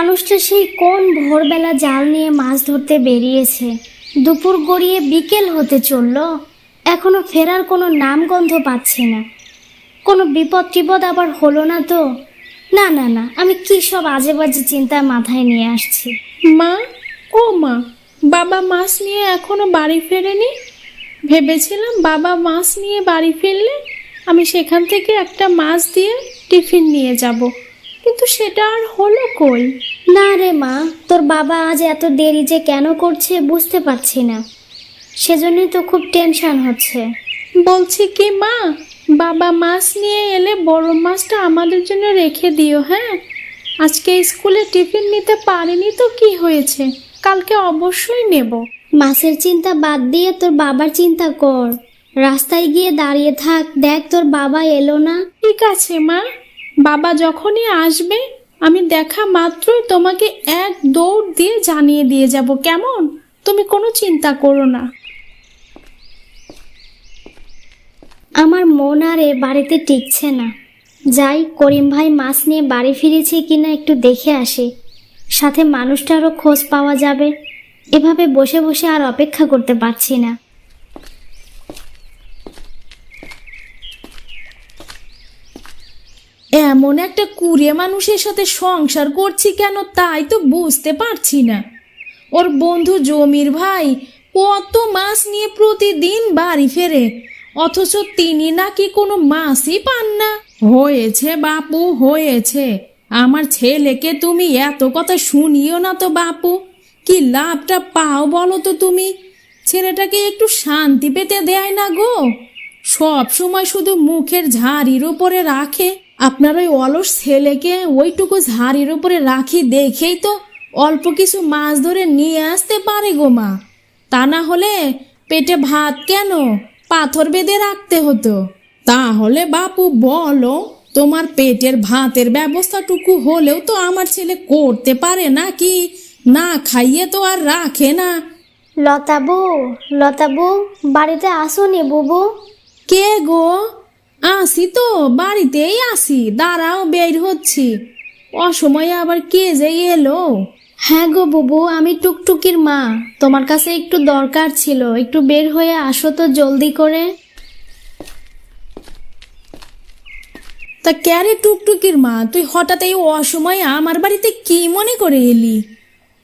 মানুষটা সেই কোন ভোরবেলা জাল নিয়ে মাছ ধরতে বেরিয়েছে? দুপুর গড়িয়ে বিকেল হতে চলল। এখনও ফেরার কোনো নামগন্ধ পাচ্ছি না। কোনো বিপদ টিপদ আবার হলো না তো? না না না, আমি কি সব আজে বাজে চিন্তা মাথায় নিয়ে আসছি? মা? ও মা, বাবা মাছ নিয়ে এখনও বাড়ি ফেরেনি? ভেবেছিলাম বাবা মাছ নিয়ে বাড়ি ফিরলে আমি সেখান থেকে একটা মাছ দিয়ে টিফিন নিয়ে যাব। কিন্তু সেটা আর হলো কই? না রে মা তোর বাবা আজ এত দেরি যে কেন করছে বুঝতে পারছি না। সেজন্যই তো খুব টেনশন হচ্ছে। বলছি কি মা বাবা মাছ নিয়ে এলে বড় মাছটা আমাদের জন্য রেখে দিও হ্যাঁ? আজকে স্কুলে টিফিন নিতে পারিনি তো কি হয়েছে? কালকে অবশ্যই নেব। মাছের চিন্তা বাদ দিয়ে তোর বাবার চিন্তা কর। রাস্তায় গিয়ে দাঁড়িয়ে থাক দেখ তোর বাবা এলো না। ঠিক আছে মা বাবা যখনই আসবে আমি দেখা মাত্রই তোমাকে এক দৌড় দিয়ে জানিয়ে দিয়ে যাব, কেমন? তুমি কোনো চিন্তা করো না। আমার মন আর এ বাড়িতে টিকছে না। যাই, করিম ভাই মাছ নিয়ে বাড়ি ফিরেছে কিনা একটু দেখে আসি। সাথে মানুষটারও খোঁজ পাওয়া যাবে। এভাবে বসে বসে আর অপেক্ষা করতে পারছি না। এমন একটা কুড়িয়ে মানুষের সাথে সংসার করছি কেন তাই তো বুঝতে পারছি না। ওর বন্ধু জমির ভাই কত মাছ নিয়ে প্রতিদিন বাড়ি ফেরে, অথচ তিনি নাকি কোনো মাছই পান না। হয়েছে বাপু, হয়েছে। আমার ছেলেকে তুমি এত কথা শুনিও না তো বাপু। কি লাভটা পাও বলো তো তুমি? ছেলেটাকে একটু শান্তি পেতে দেয় না গো। সব সময় শুধু মুখের ঝাড়ির ওপরে রাখে। আপনার ওই অলস ছেলেকে ওইটুকু ঝাড়ির উপরে রাখি দেখেই তো অল্প কিছু মাছ ধরে নিয়ে আসতে পারে গো মা। তা না হলে পেটে ভাত কেন? পাথর বেঁধে রাখতে হতো। তাহলে বাপু বলো তোমার পেটের ভাতের ব্যবস্থাটুকু হলেও তো আমার ছেলে করতে পারে না কি না খাইয়ে তো আর রাখে না। লতাবু লতাবু বাড়িতে আসুনি বুবু। কে গো? আসি তো বাড়িতেই আসি দাঁড়াও বের হচ্ছি। অসময়ে আবার কে যে এলো? হ্যাঁ গো বুবু আমি টুকটুকির মা। তোমার কাছে একটু দরকার ছিল একটু বের হয়ে আসো তো জলদি করে। তা ক্যারে টুকটুকির মা? তুই হঠাৎ এই অসময়ে আমার বাড়িতে কি মনে করে এলি?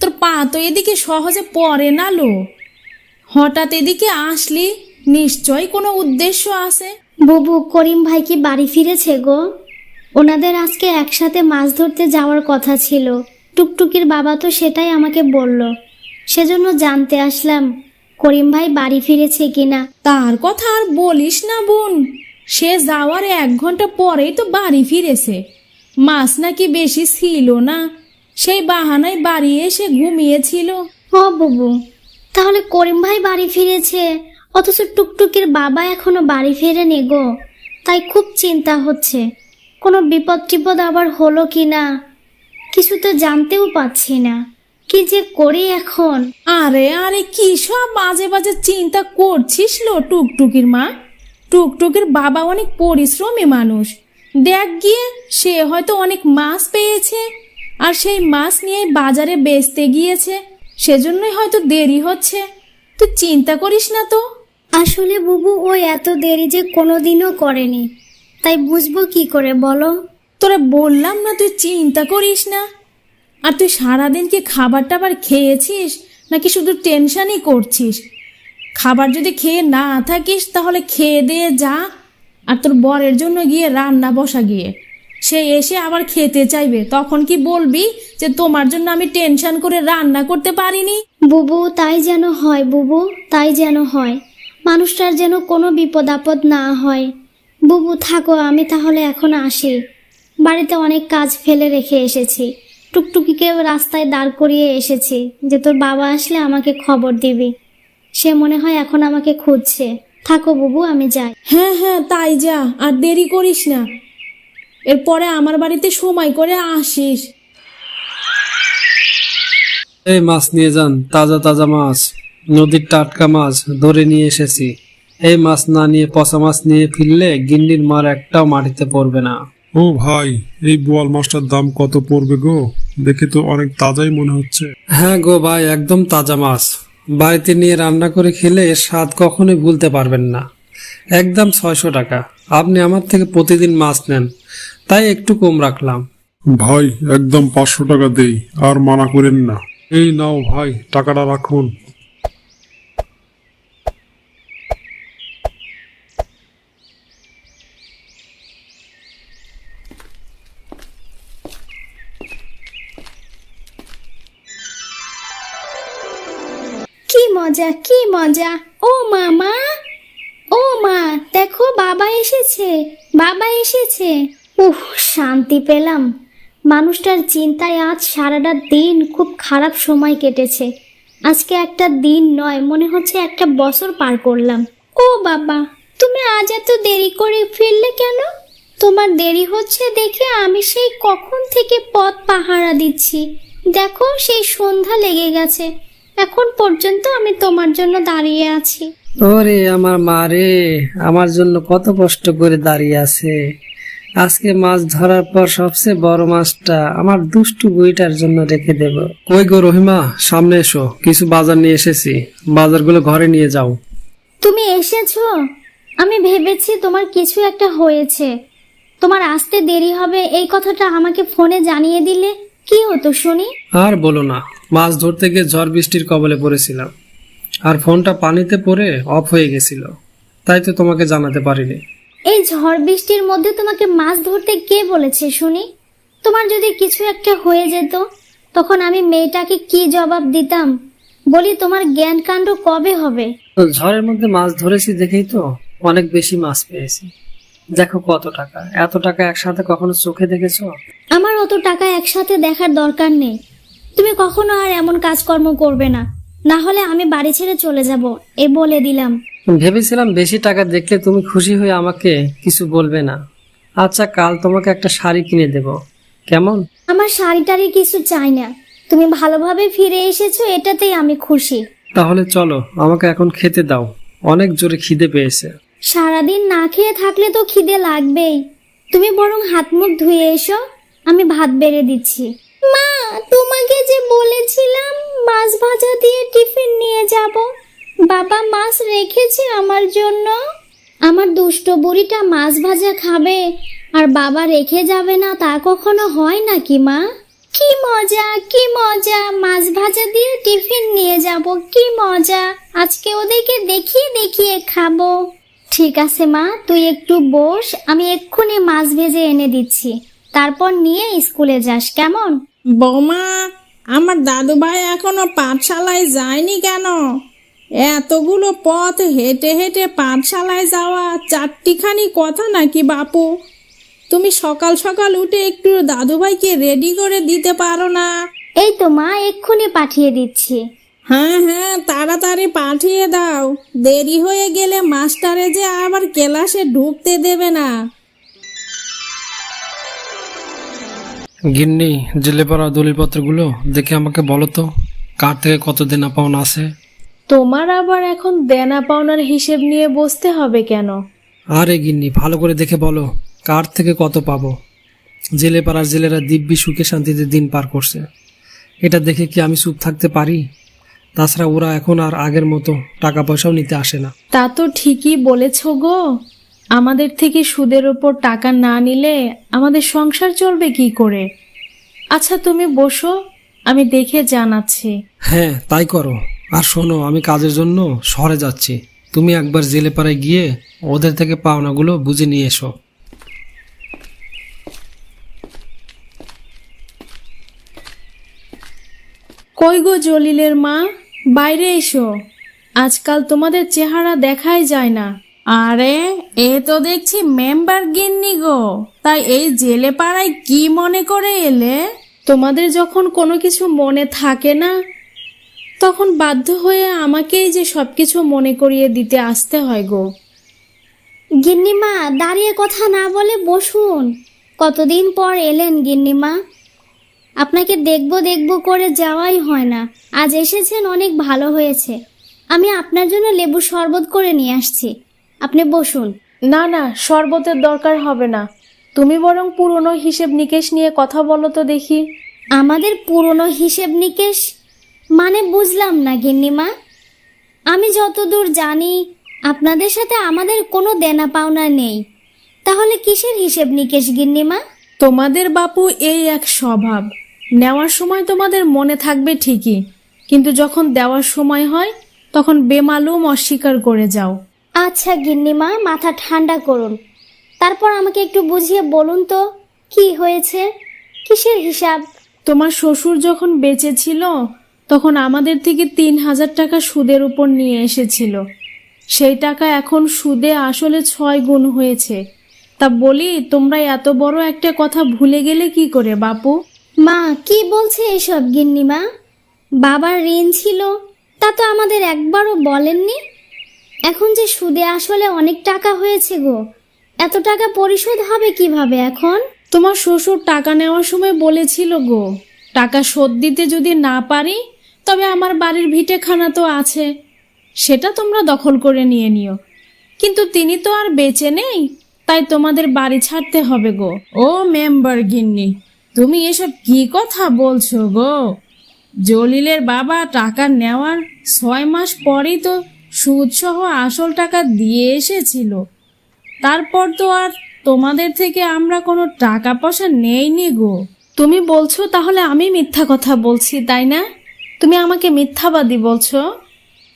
তোর পা তো এদিকে সহজে পড়ে না লো। হঠাৎ এদিকে আসলি নিশ্চয় কোনো উদ্দেশ্য আছে। বুবু করিম ভাই কি বাড়ি ফিরেছে গো? ওনাদের আজকে একসাথে মাছ ধরতে যাওয়ার কথা ছিল। টুকটুকির বাবা তো সেটাই আমাকে বলল। সেজন্য জানতে আসলাম করিম ভাই বাড়ি ফিরেছে কিনা। তার কথা আর বলিস না বোন। সে যাওয়ার এক ঘণ্টা পরেই তো বাড়ি ফিরেছে। মাছ নাকি বেশি ছিল না। সেই বাহানায় বাড়ি এসে ঘুমিয়েছিল। ও বুবু তাহলে করিম ভাই বাড়ি ফিরেছে? অথচ টুকটুকির বাবা এখনও বাড়ি ফেরেনি গো। তাই খুব চিন্তা হচ্ছে। কোনো বিপদ টিপদ আবার হলো কি না? কিছু তো জানতেও পাচ্ছি না। কি যে করি এখন? আরে আরে কি সব বাজে বাজে চিন্তা করছিস লো টুকটুকির মা? টুকটুকির বাবা অনেক পরিশ্রমী মানুষ। দেখ গিয়ে, সে হয়তো অনেক মাছ পেয়েছে। আর সেই মাছ নিয়ে বাজারে বেচতে গিয়েছে। সেজন্যই হয়তো দেরি হচ্ছে। তুই চিন্তা করিস না তো। আসলে বুবু ও এত দেরি যে কোনোদিনও করেনি। তাই বুঝব কি করে বলো? তোরা বললাম না তুই চিন্তা করিস না। আর তুই সারাদিন কি খাবার টাবার খেয়েছিস নাকি শুধু টেনশনই করছিস? খাবার যদি খেয়ে না থাকিস তাহলে খেয়ে দিয়ে যা। আর তোর বরের জন্য গিয়ে রান্না বসা গিয়ে। সে এসে আবার খেতে চাইবে। তখন কি বলবি যে তোমার জন্য আমি টেনশন করে রান্না করতে পারিনি? বুবু তাই যেন হয় বুবু তাই যেন হয়। মানুষটার যেন কোনো বিপদ আপদ না হয়। বুবু থাকো আমি তাহলে এখন আসি। বাড়িতে অনেক কাজ ফেলে রেখে এসেছি। টুকটুকিকে রাস্তায় দাঁড় করিয়ে এসেছি যে তোর বাবা আসলে আমাকে খবর দিবি। সে মনে হয় এখন আমাকে খুঁজছে। থাকো বুবু আমি যাই। হ্যাঁ হ্যাঁ তাই যা আর দেরি করিস না। এরপরে আমার বাড়িতে সময় করে আসিস। এই মাছ নিয়ে যান তাজা তাজা মাছ। নদীর টাটকা মাছ ধরে নিয়ে এসেছি। এই মাছ না নিয়ে পচা মাছ নিয়ে ফিরলে গিন্ডির মার একটাও মাটিতে পড়বে না। ও ভাই এই বোয়াল মাছটার দাম কত পড়বে গো? দেখে তো অনেক তাজাই মনে হচ্ছে। হ্যাঁ গো ভাই একদম তাজা মাছ। বাড়িতে নিয়ে রান্না করে খেলে এর স্বাদ কখনোই ভুলতে পারবেন না। একদম ছয়শো টাকা। আপনি আমার থেকে প্রতিদিন মাছ নেন। তাই একটু কম রাখলাম। ভাই একদম পাঁচশো টাকা দেই আর মানা করেন না। এই নাও ভাই টাকাটা রাখুন। মজা, কি মজা? ও মামা, ও মা, দেখো বাবা এসেছে বাবা এসেছে। উহ শান্তি পেলাম। মানুষটার চিন্তায় আজ সারাটা দিন খুব খারাপ সময় কেটেছে। আজকে একটা দিন নয়, মনে হচ্ছে একটা বছর পার করলাম। ও বাবা, তুমি আজ এত দেরি করে ফিরলে কেন? তোমার দেরি হচ্ছে দেখে আমি সেই কখন থেকে পথ পাহারা দিচ্ছি। দেখো সেই সন্ধ্যা লেগে গেছে। এখন পর্যন্ত আমি তোমার জন্য দাঁড়িয়ে আছি। ওরে আমার মা রে আমার জন্য কত কষ্ট করে দাঁড়িয়ে আছে। আজকে মাছ ধরার পর সবচেয়ে বড় মাছটা আমার দুষ্টু বইটার জন্য রেখে দেব। কই গো রহিমা সামনে এসো কিছু বাজার নিয়ে এসেছি। বাজারগুলো ঘরে নিয়ে যাও। তুমি এসেছ? আমি ভেবেছি তোমার কিছু একটা হয়েছে। তোমার আসতে দেরি হবে এই কথাটা আমাকে ফোনে জানিয়ে দিলে কি হতো শুনি? আর বলো না মাছ ধরতে গিয়ে ঝড় বৃষ্টির কবলে পড়েছিলাম। আর ফোনটা পানিতে পড়ে অফ হয়ে গেছিল। তাই তো তোমাকে জানাতে পারিনি। এই ঝড় বৃষ্টির মধ্যে তোমাকে মাছ ধরতে কে বলেছে শুনি? তোমার যদি কিছু একটা হয়ে যেত তখন আমি মেয়েটাকে কি জবাব দিতাম? বলি তোমার জ্ঞান কাণ্ড কবে হবে? ঝড়ের মধ্যে মাছ ধরেছি দেখেই তো অনেক বেশি মাছ পেয়েছি। দেখো কত টাকা। এত টাকা একসাথে কখনো চোখে দেখেছ? আমার অত টাকা একসাথে দেখার দরকার নেই। তুমি কখনো আর এমন কাজকর্ম করবে না। না হলে আমি বাড়ি ছেড়ে চলে যাব এ বলে দিলাম। ভেবেছিলাম বেশি টাকা দেখলে তুমি খুশি হয়ে আমাকে কিছু বলবে না। আচ্ছা কাল তোমাকে একটা শাড়ি কিনে দেব। কেমন? আমার শাড়ি টাড়ি কিছু চাই না। তুমি ভালোভাবে ফিরে এসেছ এটাতেই আমি খুশি। তাহলে চলো আমাকে এখন খেতে দাও। অনেক জোরে খিদে পেয়েছে। সারাদিন না খেয়ে থাকলে তো খিদে লাগবেই। তুমি বরং হাত মুখ ধুয়ে এসো আমি ভাত বেড়ে দিচ্ছি। মা, তোমাকে যে বলেছিলাম মাছ ভাজা দিয়ে টিফিন নিয়ে যাব। বাবা মাছ রেখেছে আমার জন্য। আমার দুষ্ট বুড়িটা মাছ ভাজা খাবে আর বাবা রেখে যাবে না, তা কখনো হয় নাকি মা? কি মজা কি মজা, মাছ ভাজা দিয়ে টিফিন নিয়ে যাব, কি মজা। আজকে ওদেরকে দেখিয়ে দেখিয়ে খাব। ঠিক আছে মা, তুই একটু বস, আমি এক্ষুনি মাছ ভেজে এনে দিচ্ছি। তারপর নিয়ে স্কুলে যাস, কেমন? বৌমা আমার দাদু ভাই এখনও পাঠশালায় যায়নি কেন? এতগুলো পথ হেঁটে হেঁটে পাঠশালায় যাওয়া চারটিখানি কথা নাকি বাপু? তুমি সকাল সকাল উঠে একটু দাদুভাইকে রেডি করে দিতে পারো না। এই তো মা এক্ষুনি পাঠিয়ে দিচ্ছি। হ্যাঁ হ্যাঁ তাড়াতাড়ি পাঠিয়ে দাও। দেরি হয়ে গেলে মাস্টারে যে আবার ক্লাসে ঢুকতে দেবে না। গিন্নি জেলে পড়া দলিলপত্রগুলো দেখে আমাকে বলো তো কার থেকে কত দেনা পাওনা আছে? তোমার আবার এখন দেনা পাওনার হিসেব নিয়ে বসতে হবে কেন? আরে গিন্নি ভালো করে দেখে বলো কার থেকে কত পাবো? জেলে পাড়ার জেলেরা দিব্যি সুখে শান্তিতে দিন পার করছে। এটা দেখে কি আমি চুপ থাকতে পারি? তাছাড়া ওরা এখন আর আগের মতো টাকা পয়সাও নিতে আসে না। তা তো ঠিকই বলেছ গো। আমাদের থেকে সুদের ওপর টাকা না নিলে আমাদের সংসার চলবে কি করে? আচ্ছা তুমি বসো আমি দেখে জানাচ্ছি। হ্যাঁ তাই করো। আর শোনো আমি কাজের জন্য শহরে যাচ্ছি। তুমি একবার জেলে পাড়ায় গিয়ে ওদের থেকে পাওনাগুলো বুঝে নিয়ে এসো। কই গো জলিলের মা? বাইরে এসো। আজকাল তোমাদের চেহারা দেখাই যায় না। আরে এ তো দেখছি মেম্বার গিন্নি গো। তাই এই জেলে পাড়ায় কি মনে করে এলে? তোমাদের যখন কোনো কিছু মনে থাকে না তখন বাধ্য হয়ে আমাকেই যে সবকিছু মনে করিয়ে দিতে আসতে হয় গো। গিন্নিমা দাঁড়িয়ে কথা না বলে বসুন। কতদিন পর এলেন গিন্নিমা? আপনাকে দেখব দেখব করে যাওয়াই হয় না। আজ এসেছেন অনেক ভালো হয়েছে। আমি আপনার জন্য লেবু শরবত করে নিয়ে আসছি। আপনি বসুন। না না শরবতের দরকার হবে না। তুমি বরং পুরনো হিসেব নিকেশ নিয়ে কথা বলো তো দেখি। আমাদের পুরনো হিসেব নিকেশ? মানে বুঝলাম না গিন্নিমা। আমি যতদূর জানি আপনাদের সাথে আমাদের কোনো দেনা পাওনা নেই। তাহলে কিসের হিসেব নিকেশ গিন্নিমা? তোমাদের বাপু এই এক স্বভাব। নেওয়ার সময় তোমাদের মনে থাকবে ঠিকই কিন্তু যখন দেওয়ার সময় হয় তখন বেমালুম অস্বীকার করে যাও। আচ্ছা গিন্নিমা মাথা ঠান্ডা করুন। তারপর আমাকে একটু বুঝিয়ে বলুন তো কি হয়েছে? কিসের হিসাব? তোমার শ্বশুর যখন বেঁচে ছিল তখন আমাদের থেকে তিন হাজার টাকা সুদের উপর নিয়ে এসেছিল। সেই টাকা এখন সুদে আসলে ছয় গুণ হয়েছে। তা বলি তোমরা এত বড় একটা কথা ভুলে গেলে কি করে বাপু? মা কি বলছে এসব গিন্নিমা? বাবার ঋণ ছিল তা তো আমাদের একবারও বলেননি? এখন যে সুদে আসলে অনেক টাকা হয়েছে গো। এত টাকা পরিশোধ হবে কীভাবে এখন? তোমার শ্বশুর টাকা নেওয়ার সময় বলেছিল গো, টাকা শোধ দিতে যদি না পারি, তবে আমার বাড়ির ভিটেখানা তো আছে। সেটা তোমরা দখল করে নিয়ে নিও। কিন্তু তিনি তো আর বেঁচে নেই, তাই তোমাদের বাড়ি ছাড়তে হবে গো। ও মেম্বার গিন্নি, তুমি এসব কি কথা বলছো গো? জলিলের বাবা টাকা নেওয়ার ছয় মাস পরেই তো সুদসহ আসল টাকা দিয়ে এসেছিল। তারপর তো আর তোমাদের থেকে আমরা কোনো টাকা পয়সা নেইনি গো। তুমি বলছো, তাহলে আমি মিথ্যা কথা বলছি, তাই না? তুমি আমাকে মিথ্যাবাদী বলছো?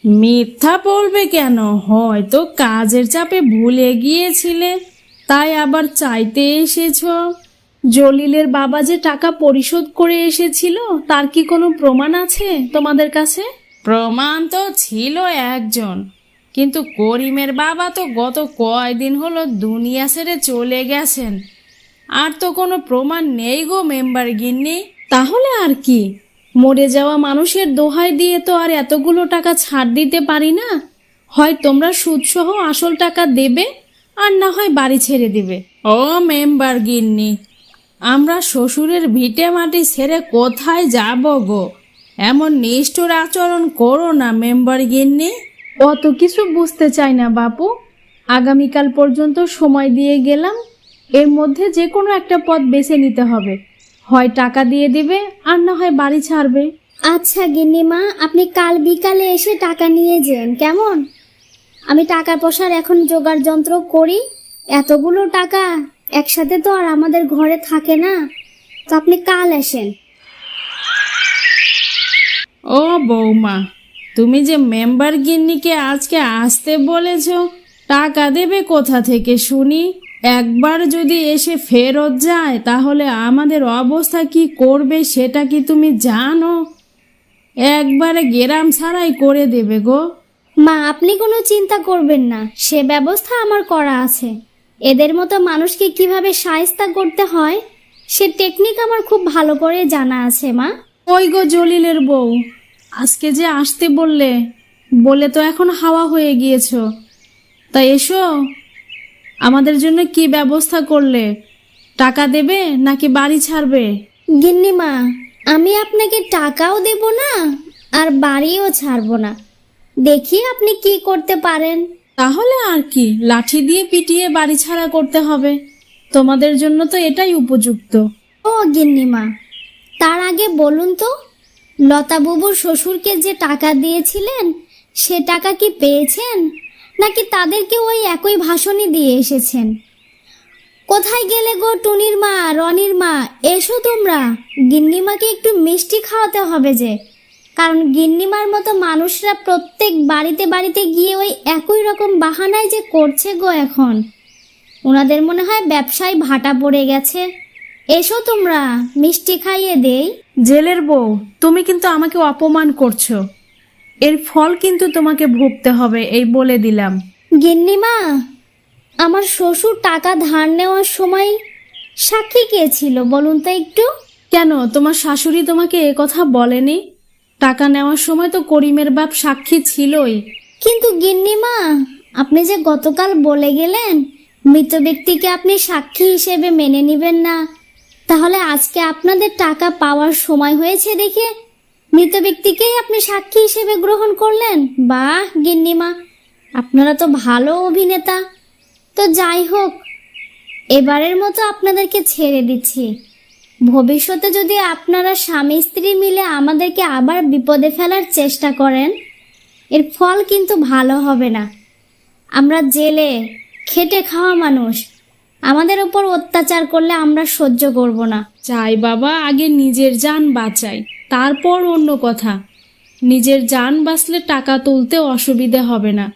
মিথ্যা বলবে কেন? হয়তো কাজের চাপে ভুলে গিয়েছিলে, তাই আবার চাইতে এসেছ। জলিলের বাবা যে টাকা পরিশোধ করে এসেছিল, তার কি কোনো প্রমাণ আছে তোমাদের কাছে? প্রমাণ তো ছিল একজন। কিন্তু করিমের বাবা তো গত কয়দিন হলো দুনিয়া ছেড়ে চলে গেছেন। আর তো কোনো প্রমাণ নেই গো, মেম্বার গিন্নি। তাহলে আর কি? মরে যাওয়া মানুষের দোহাই দিয়ে তো আর এতগুলো টাকা ছাড় দিতে পারি না। হয় তোমরা সুদসহ আসল টাকা দেবে, আর না হয় বাড়ি ছেড়ে দিবে। ও মেম্বার গিন্নি, আমরা শ্বশুরের ভিটে মাটি ছেড়ে কোথায় যাব গো? এমন নিষ্ঠুর আচরণ করো না মেম্বার গিন্নি। অত কিছু বুঝতে চাই না বাপু। আগামীকাল পর্যন্ত সময় দিয়ে গেলাম। এর মধ্যে যে কোনো একটা পথ বেছে নিতে হবে। হয় টাকা দিয়ে দিবে আর না হয় বাড়ি ছাড়বে। আচ্ছা গিন্নিমা আপনি কাল বিকালে এসে টাকা নিয়ে যান কেমন? আমি টাকা পয়সার এখন জোগাড় যন্ত্র করি। এতগুলো টাকা একসাথে তো আর আমাদের ঘরে থাকে না। তো আপনি কাল আসেন। ও বৌমা, তুমি যে মেম্বার গিন্নিকে আজকে আসতে বলেছ, টাকা দেবে কোথা থেকে শুনি? একবার যদি এসে ফেরত যায়, তাহলে আমাদের অবস্থা কি করবে সেটা কি তুমি জানো? একবারে গেরাম ছাড়াই করে দেবে গো। মা, আপনি কোনো চিন্তা করবেন না, সে ব্যবস্থা আমার করা আছে। এদের মতো মানুষকে কীভাবে সায়স্তা করতে হয়, সে টেকনিক আমার খুব ভালো করে জানা আছে, মা। ওই গো জলিলের বউ? আজকে যে আসতে বললে বলে তো এখন হাওয়া হয়ে গিয়েছ। তা এসো। আমাদের জন্য কি ব্যবস্থা করলে? টাকা দেবে নাকি বাড়ি ছাড়বে? গিন্নিমা আমি আপনাকে টাকাও দেব না আর বাড়িও ছাড়বো না। দেখি আপনি কি করতে পারেন। তাহলে আর কি লাঠি দিয়ে পিটিয়ে বাড়ি ছাড়া করতে হবে। তোমাদের জন্য তো এটাই উপযুক্ত। ও গিন্নিমা তার আগে বলুন তো লতা বাবুর শ্বশুরকে যে টাকা দিয়েছিলেন, সে টাকা কি পেয়েছেন? নাকি তাদেরকে ওই একই ভাষণই দিয়ে এসেছেন? কোথায় গেলে গো টুনির মা, রনির মা? এসো তোমরা। গিন্নিমাকে একটু মিষ্টি খাওয়াতে হবে যে। কারণ গিন্নিমার মতো মানুষরা প্রত্যেক বাড়িতে বাড়িতে গিয়ে ওই একই রকম বাহানায় যে করছে গো এখন। ওনাদের মনে হয় ব্যবসায় ভাটা পড়ে গেছে। এসো তোমরা মিষ্টি খাইয়ে দেই। জেলের বউ তুমি কিন্তু আমাকে অপমান করছ। এর ফল কিন্তু তোমাকে ভুগতে হবে এই বলে দিলাম। গিন্নিমা আমার শ্বশুর টাকা ধার নেওয়ার সময় সাক্ষী কে ছিল বলুন তো একটু। কেন তোমার শাশুড়ি তোমাকে এ কথা বলেনি? টাকা নেওয়ার সময় তো করিমের বাপ সাক্ষী ছিলই। কিন্তু গিন্নিমা আপনি যে গতকাল বলে গেলেন মৃত ব্যক্তিকে আপনি সাক্ষী হিসেবে মেনে নেবেন না। তাহলে আজকে আপনাদের টাকা পাওয়ার সময় হয়েছে দেখে মৃত ব্যক্তিকেই আপনি সাক্ষী হিসেবে গ্রহণ করলেন? বাহ, গিন্নিমা, আপনারা তো ভালো অভিনেতা। তো যাই হোক, এবারের মতো আপনাদেরকে ছেড়ে দিচ্ছি। ভবিষ্যতে যদি আপনারা স্বামী স্ত্রী মিলে আমাদেরকে আবার বিপদে ফেলার চেষ্টা করেন, এর ফল কিন্তু ভালো হবে না। আমরা জেলে, খেটে খাওয়া মানুষ আমাদের উপর অত্যাচার করলে আমরা সহ্য করব না। চাই বাবা আগে নিজের যান বাঁচাই, তারপর অন্য কথা। নিজের যান বাঁচলে টাকা তুলতে অসুবিধে হবে না।